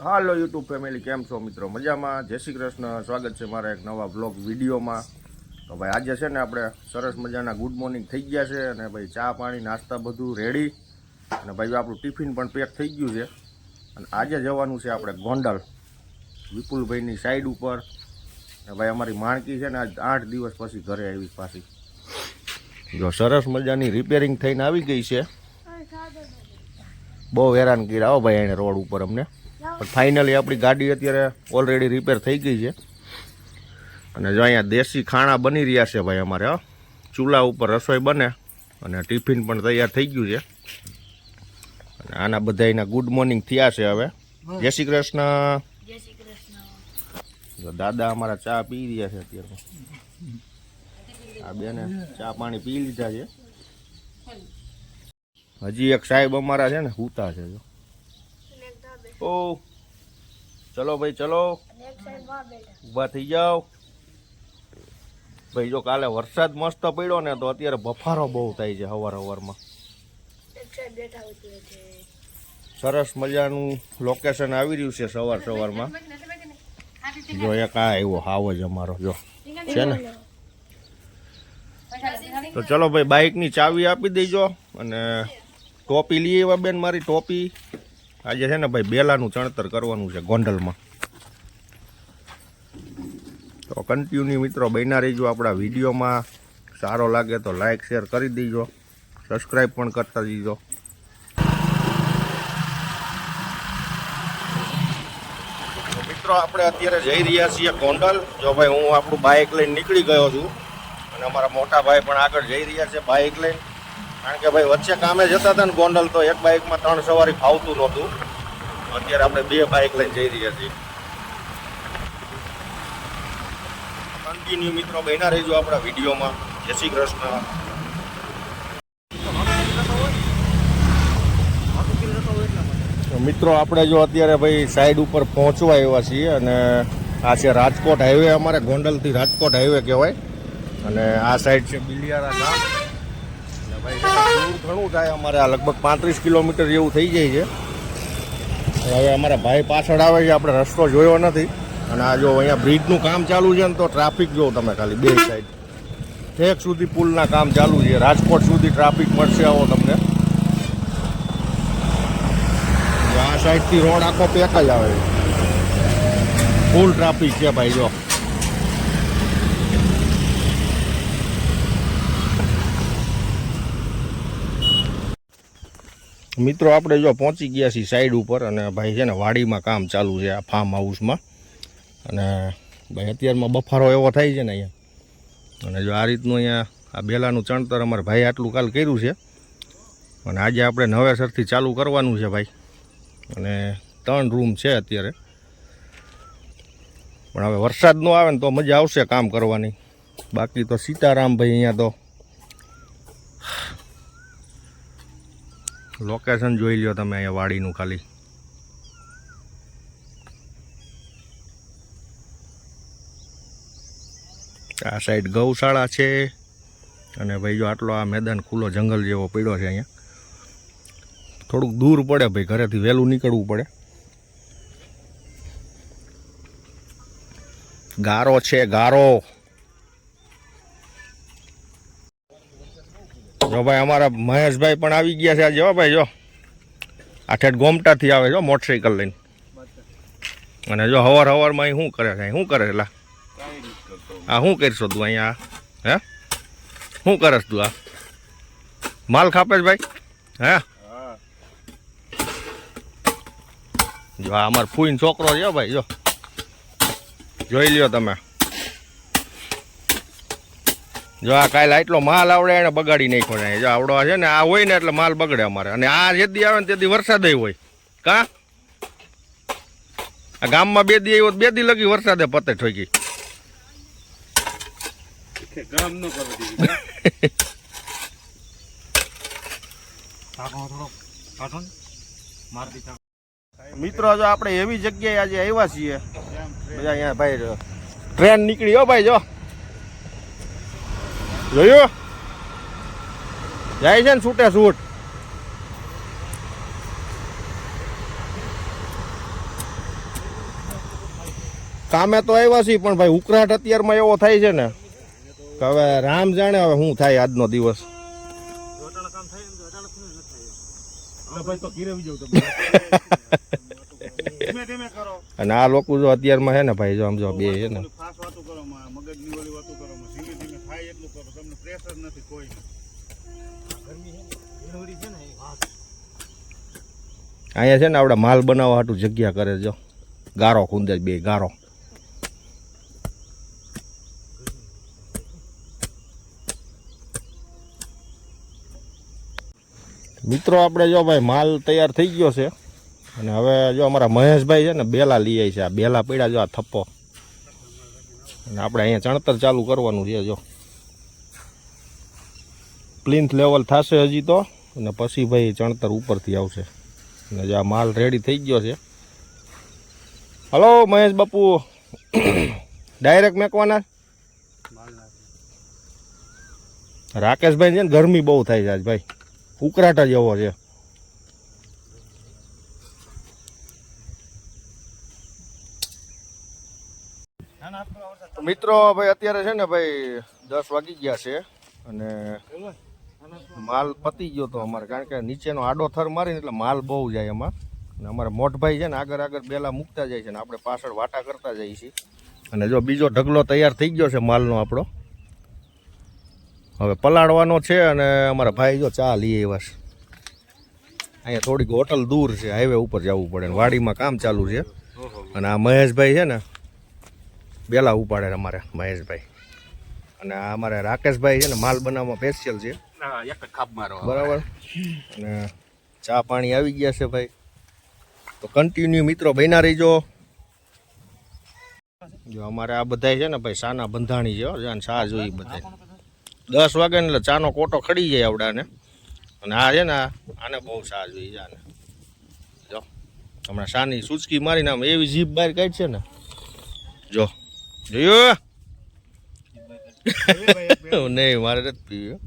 હાલો YouTube family કેમ છો મિત્રો? મજામાં? જય શ્રી કૃષ્ણ. સ્વાગત છે મારા એક નવા બ્લોગ વિડીયોમાં. તો ભાઈ આજે છે ને આપણે સરસ મજાના ગુડ મોર્નિંગ થઈ ગયા છે અને ભાઈ ચા પાણી નાસ્તા બધું રેડી અને ભાઈ આપણું ટિફિન પણ પેક થઈ ગયું છે. અને આજે જવાનું છે આપણે ગોંડલ વિપુલભાઈની સાઈડ ઉપર. અને ભાઈ અમારી માણકી છે ને આજ આઠ દિવસ પછી ઘરે આવી પાછી. જો સરસ મજાની રિપેરિંગ થઈને આવી ગઈ છે. બહુ હેરાન કર્યા આવો ભાઈ એને રોડ ઉપર અમને. પણ ફાઇનલી આપણી ગાડી અત્યારે ઓલરેડી રિપેર થઈ ગઈ છે. અને જો અહીંયા દેશી ખાણા બની રહ્યા છે ભાઈ અમારે હો. ચૂલા ઉપર રસોઈ બને અને ટિફિન પણ તૈયાર થઈ ગયું છે. અને આના બધાના ગુડ મોર્નિંગ થયા છે હવે. જય શ્રી કૃષ્ણ. જય શ્રી કૃષ્ણ. જો દાદા અમારા ચા પી રહ્યા છે અત્યારે. આ બેને ચા પાણી પી લીધા છે. હજી એક સાહેબ અમારા છે ને હુતા છે જો. ઓ ચલો ભાઈ, ચલો. ઊભા થઈ જાઓ. ભાઈ, જો કાલે વરસાદ મસ્ત પડ્યો ને, તો અત્યારે બફારો બહુ થાય છે હવાર હવારમાં. સરસ મજાનું લોકેશન આવી રહ્યું છે સવાર સવારમાં. જો એક આ આવ્યો, હાવ જ અમારો, જો. છે ને? તો ચલો ભાઈ બાઇકની ચાવી આપી દેજો અને ટોપી લઈ આવ્યા બેન, મારી ટોપી. આજે છે ને ભાઈ બેલાનું ચણતર કરવાનું છે ગોંડલમાં. તો કન્ટિન્યુ મિત્રો બન્યા રહીજો આપણા વિડીયોમાં. સારો લાગે તો લાઈક શેર કરી દેજો. સબસ્ક્રાઈબ પણ કરતા દીજો મિત્રો આપણે અત્યારે જઈ રહ્યા છીએ ગોંડલ. જો ભાઈ હું આપણું બાઇક લઈને નીકળી ગયો છું. અને અમારા મોટા ભાઈ પણ આગળ જઈ રહ્યા છે બાઇક લઈને. કારણ કે ભાઈ વચ્ચે કામે જતા હતા ને ગોંડલ, તો એક બાઇકમાં ત્રણ સવારી ફાવતું નહોતું. અત્યારે આપણે બે બાઇક લઈને જઈ રહ્યા છીએ. કન્ટિન્યુ મિત્રો, બન્યા રહીજો આપણા વિડીયોમાં. જય શ્રી કૃષ્ણ. મિત્રો, આપણે જો અત્યારે ભાઈ સાઈડ ઉપર પહોંચવા આવ્યા છીએ અને આ છે રાજકોટ હાઈવે અમારે ગોંડલથી રાજકોટ હાઈવે કહેવાય. અને આ સાઈડ છે બિલિયારા ગામ. ભાઈ ઘણું થાય અમારે આ લગભગ પાંત્રીસ કિલોમીટર જેવું થઈ જાય છે. હવે અમારા ભાઈ પાછળ આવે છે, આપણે રસ્તો જોયો નથી. અને આ જો અહીંયા બ્રિજનું કામ ચાલુ છે ને તો ટ્રાફિક જો તમે ખાલી બે સાઈડ ઠેક સુધી પુલના કામ ચાલુ છે. રાજકોટ સુધી ટ્રાફિક મળશે આવો તમને. આ સાઈડથી રોડ આખો પેક જ આવે ફૂલ ટ્રાફિક છે ભાઈ, જો. મિત્રો, આપણે જો પહોંચી ગયા છીએ સાઈડ ઉપર અને ભાઈ છે ને વાડીમાં કામ ચાલુ છે આ ફાર્મ હાઉસમાં અને ભાઈ અત્યારમાં બફારો એવો થાય છે ને અહીંયા. અને જો આ રીતનું અહીંયા આ બેલાનું ચણતર અમારે ભાઈ આટલું કાલ કર્યું છે. અને આજે આપણે નવેસરથી ચાલુ કરવાનું છે ભાઈ. અને ત્રણ રૂમ છે અત્યારે. પણ હવે વરસાદ ન આવે ને તો મજા આવશે કામ કરવાની. બાકી તો સીતારામ ભાઈ અહીંયા તો લોકેશન જોઈ લ્યો તમે અહીંયા વાડીનું ખાલી. આ સાઈડ ગૌશાળા છે. અને ભાઈ જો આટલો આ મેદાન ખુલ્લો જંગલ જેવો પડ્યો છે અહીંયા. થોડુંક દૂર પડે ભાઈ, ઘરેથી વહેલું નીકળવું પડે. ગારો છે, ગારો. જો ભાઈ અમારા મહેશભાઈ પણ આવી ગયા છે આજે ભાઈ, જો. આ ઠેઠ ગોમટાથી આવે જો મોટરસાઇકલ લઈને. અને જો હવાર હવારમાં અહીં શું કરે છે? શું કરે છે આ શું કરશો તું અહીંયા? હે? શું કરશ તું આ? માલ ખાપે ભાઈ? હે? જો આ અમાર ફૂઈન છોકરો છે ભાઈ, જો. જોઈ લ્યો તમે. જો આ કાલે એટલો માલ આવડે એને બગાડી નાખ્યો છે જો આવડો છે ને આ હોય ને એટલે માલ બગડે અમારે. અને આ જે દી આવે ને તેથી વરસાદ હોય. કા? આ ગામમાં બે દી આવ્યો તો બે દી લગી વરસાદે પતે ઠોકી. ન મિત્રો જો આપણે એવી જગ્યાએ આજે આવ્યા છીએ. બધા અહીંયા ભાઈ ટ્રેન નીકળી હો ભાઈ જો. જોયું? જાય છે ને છૂટે છૂટ. કામે તો આવ્યા છીએ પણ ભાઈ ઉકરાટ અત્યારમાં એવો થાય છે ને કે હવે રામ જાણે હવે શું થાય આજનો દિવસ. અને આ લોકો જો અત્યારમાં છે ને ભાઈ જો આમ જો બે છે ને ફાસ વાતો કરો માં મગજની વાળી વાતો કરો માં ધીમે ધીમે થાય એટલું કરો તમને પ્રેશર નથી કોઈ અહીંયા છે ને આપણે માલ બનાવવા હાટું જગ્યા કરે જો. ગારો ખૂંદે બે ગારો. મિત્રો, આપણે જો ભાઈ માલ તૈયાર થઈ ગયો છે. અને હવે જો અમારા મહેશભાઈ છે ને બેલા લઈ આવી છે. આ બેલા પડ્યા જો આ થપ્પો. અને આપણે અહીંયા ચણતર ચાલુ કરવાનું છે, જો. પ્લિન્થ લેવલ થશે હજી તો. અને પછી ભાઈ ચણતર ઉપરથી આવશે. જે આ માલ રેડી થઈ ગયો છે. હલો, મહેશ બાપુ. ડાયરેક્ટ મેકવાના? રાકેશભાઈ છે ને, ગરમી બહુ થાય છે આજ, ભાઈ. ઉકળાટ જ એવો છે. મિત્રો, ભાઈ, અત્યારે છે ને, ભાઈ, દસ વાગી ગયા છે. અને માલ પતી ગયો તો અમારે, કારણ કે નીચેનો આડો થર મારીને એટલે માલ બહુ જાય એમાં. અને અમારા મોટભાઈ છે ને આગળ આગળ બેલા મૂકતા જાય છે ને આપણે પાછળ વાટા કરતા જઈએ છીએ. અને જો બીજો ઢગલો તૈયાર થઈ ગયો છે માલનો આપણો. હવે પલાળવાનો છે અને અમારા ભાઈ જો ચા લઈ આવ્યા અહીંયા થોડીક હોટલ દૂર છે, હાઈવે ઉપર જવું પડે ને વાડીમાં કામ ચાલુ છે. અને આ મહેશભાઈ છે ને, બેલા ઉપાડે અમારે મહેશભાઈ. અને અમારે રાકેશભાઈ છે ને માલ બનાવવામાં સ્પેશિયલ છે. હા એક ખાપ મારો બરાબર. અને ચા પાણી આવી ગયા છે ભાઈ. તો કન્ટિન્યુ મિત્રો બન્યા રહીજો. જો અમારે આ બધાય છે ને ભાઈ સાના બંધાણી છે હો, જાને ચા જોઈ બધાય. દસ વાગે ને એટલે ચાનો કોટો ખડી જાય આવડાને. અને આ છે ને આ- આને બહુ ચા જોઈ જાને જો હમણાં સાની સૂચકી મારીને આમ એવી જીભ બહાર કાઢ છે ને. જો જોયું નહીં મારે નથી પીવું.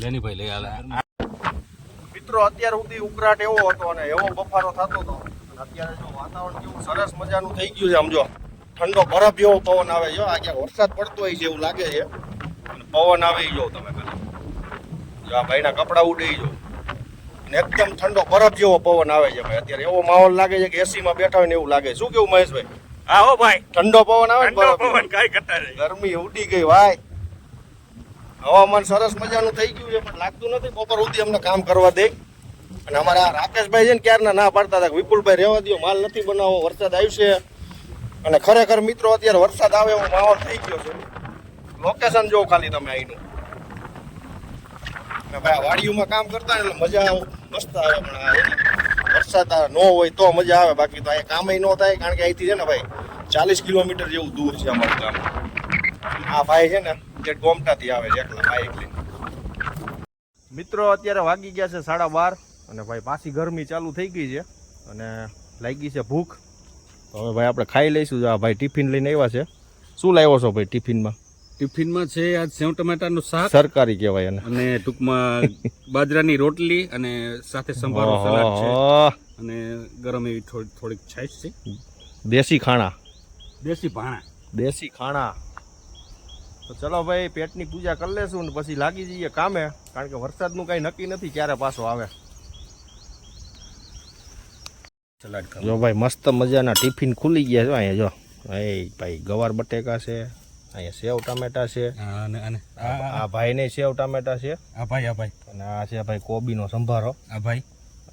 લેની ભાઈ લઈ આલે. મિત્રો અત્યાર સુધી ઉકરાટ એવો હતો અને એવો બફારો થતો હતો. અને અત્યારે જો વાતાવરણ કેવું સરસ મજાનું થઈ ગયું છે સમજો ઠંડો બરફ જેવો પવન આવે છે આ ક્યાંક વરસાદ પડતો હોય છે એવું લાગે છે. અને પવન આવે જો તમે જો આ ભાઈના કપડા ઉડી જો. એકદમ ઠંડો બરફ જેવો પવન આવે છે ભાઈ. અત્યારે એવો માહોલ લાગે છે કે એસી માં બેઠા હોય ને એવું લાગે. શું કેવું મહેશભાઈ? હા હો ભાઈ. ઠંડો પવન આવે ને ઠંડો બરફ પવન કઈ કરતા ગરમી ઉડી ગઈ ભાઈ. હવામાન સરસ મજાનું થઈ ગયું છે, પણ લાગતું નથી. બપોર સુધી અમને કામ કરવા દે. અને અમારા રાકેશભાઈ છે ને ક્યારના ના પાડતા હતા વિપુલભાઈ રહેવા દો માલ નથી બનાવો, વરસાદ આવશે. અને ખરેખર મિત્રો, અત્યારે વરસાદ આવે એવો માહોલ થઈ ગયો છે. લોકેશન જો ખાલી તમે અહીંનું ભાઈ વાડીઓમાં કામ કરતા એટલે મજા આવે મસ્ત આવે પણ વરસાદ ન હોય તો મજા આવે. બાકી તો અહીંયા કામય ન થાય કારણ કે અહીંથી છે ને ભાઈ ચાલીસ કિલોમીટર જેવું દૂર છે અમારું ગામ. આ ભાઈ છે ને જે ગોમટાથી આવે છે એકલા બાઈક લઈને. મિત્રો અત્યારે વાગી ગયા છે સાડા બાર અને ભાઈ પાછી ગરમી ચાલુ થઈ ગઈ છે અને લાગી છે ભૂખ. તો હવે ભાઈ આપણે ખાઈ લઈશું. આ ભાઈ ટિફિન લઈને આવ્યા છે. શું લાવ્યો છો ભાઈ ટિફિનમાં? ટિફિનમાં છે આજ સેવ ટમેટાનું શાક સરકારી કહેવાય એને. અને ટૂંકમાં બાજરાની રોટલી અને સાથે સંભારો સલાડ છે. અને ગરમ એવી થોડી થોડીક છાશ છે. દેશી ખાણા. દેશી ભાણા. દેશી ખાણા. તો ચલો ભાઈ પેટની પૂજા કરી લેશું ને પછી લાગી જઈએ કામે કારણ કે વરસાદનું કાંઈ નક્કી નથી ક્યારે પાછો આવે. જો ભાઈ મસ્ત મજાના ટિફિન ખુલી ગયા છે અહીંયા જો. એ ભાઈ ગવાર બટેકા છે અહીંયા સેવ ટામેટા છે. આ ભાઈ આ ભાઈને સેવ ટામેટા છે. આ ભાઈ આ ભાઈ. અને આ છે ભાઈ કોબીનો સંભારો. આ ભાઈ.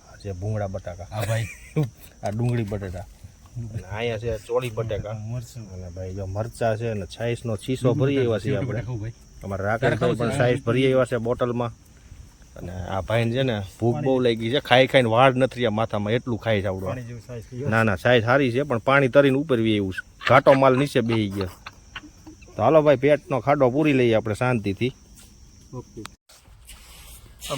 આ છે ભૂંગળા બટાકા. આ ભાઈ. આ ડુંગળી બટેટા. અને અહીંયા છે ચોળી બટેકા. અને ભાઈ જો મરચા છે અને છાઈસનો છીસો ભરી આવ્યા છીએ આપણે. ભાઈ? અમારા રાકેશભાઈ પણ સાઈઝ ભરી આવ્યા છે બોટલમાં. અને આ ભાઈને છે ને ભૂખ બહુ લાગી છે. ખાઈ ખાઈને વાળ નથી આ માથામાં એટલું ખાઈ છે આવડું ના ના સાઈઝ સારી છે પણ પાણી તરીને ઉપરવી એવું છે. ઘાટો માલ નીચે બેસી ગયો. તો હાલો ભાઈ પેટનો ખાડો પૂરી લઈએ આપણે શાંતિથી.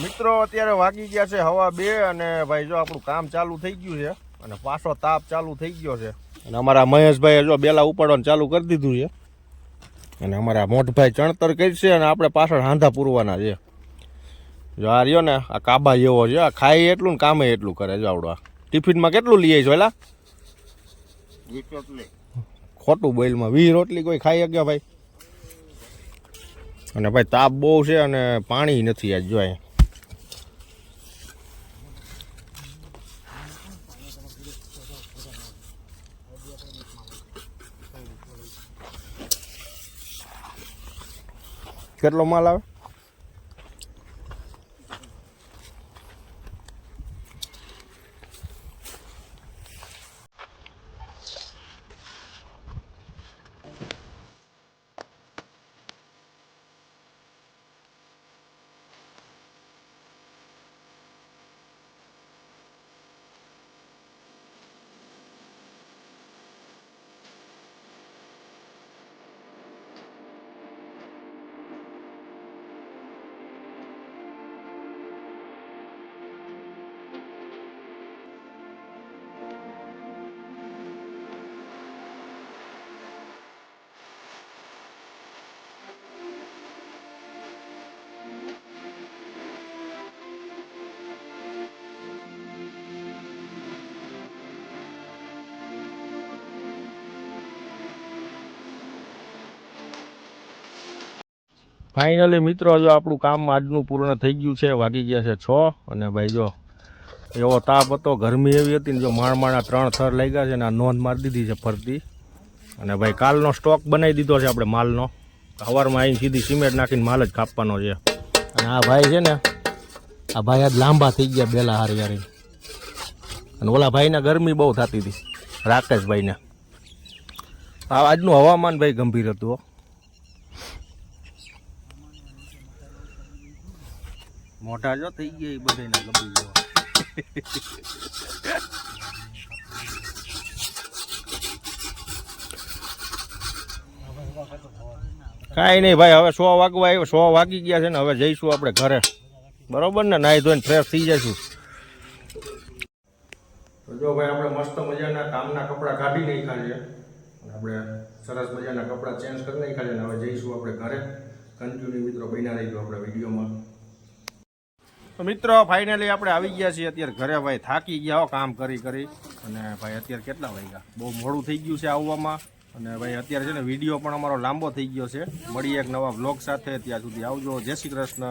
મિત્રો અત્યારે વાગી ગયા છે હવા બે અને ભાઈ જો આપણું કામ ચાલુ થઈ ગયું છે. અને પાછો તાપ ચાલુ થઈ ગયો છે. અને અમારા મહેશભાઈએ જો બેલા ઉપાડવાનું ચાલુ કરી દીધું છે. અને અમારા મોટભાઈ ચણતર છે અને આપણે પાછળ હાંધા પૂરવાના છે. જો આ રહ્યો ને આ કાબા જેવો છે. આ ખાઈ એટલું ને કામે એટલું કરે જો આવડો ટિફિનમાં કેટલું લઈએ છો એલા? ખોટું બોઈલમાં વીસ રોટલી કોઈ ખાઈ શક્યા ભાઈ? અને ભાઈ તાપ બહુ છે અને પાણી નથી આજ જો અહીંયા. કેટલો માલ આવે? ફાઇનલી મિત્રો, જો આપણું કામ આજનું પૂર્ણ થઈ ગયું છે, વાગી ગયા છે છ, અને ભાઈ જો, એવો તાપ હતો, ગરમી એવી હતી ને જો માણ માણા ત્રણ થર લાગ્યા છે ને આ નોંધ મારી દીધી છે ફરતી. અને ભાઈ, કાલનો સ્ટોક બનાવી દીધો છે આપણે માલનો. સવારમાં આવીને સીધી સિમેન્ટ નાખીને માલ જ કાપવાનો છે. અને આ ભાઈ છે ને, આ ભાઈ આજ લાંબા થઈ ગયા બેલા હારી હારી. અને ઓલા ભાઈને ગરમી બહુ થતી હતી, રાકેશભાઈને. આજનું હવામાન ભાઈ ગંભીર હતું મોટા જો થઈ ગયા એ બધાના ગમી ગયો કાંઈ નહીં ભાઈ, હવે સો વાગવા આવ્યો, સો વાગી ગયા છે ને હવે જઈશું આપણે ઘરે. બરોબર ને? નાહી ધોઈને ફ્રેશ થઈ જઈશું. તો જો ભાઈ, આપણે મસ્ત મજાના કામના કપડાં કાઢી નાખ્યા છે. આપણે સરસ મજાના કપડાં ચેન્જ કરી નાખ્યા છે ને હવે જઈશું આપણે ઘરે. કન્ટિન્યુ મિત્રો બન્યા રહીશું આપણે વિડીયોમાં. તો મિત્રો ફાઇનલી આપણે આવી ગયા છીએ. અત્યારે ઘરે ભાઈ થાકી ગયા કામ કરી કરી. અને ભાઈ અત્યારે કેટલા વાગ્યા? બહુ મોડું થઈ ગયું છે આવવામાં. અને ભાઈ અત્યારે છે ને, વીડિયો પણ અમારો લાંબો થઈ ગયો છે. મળીએ એક નવા બ્લોગ સાથે. ત્યાં સુધી આવજો. જય શ્રી કૃષ્ણ.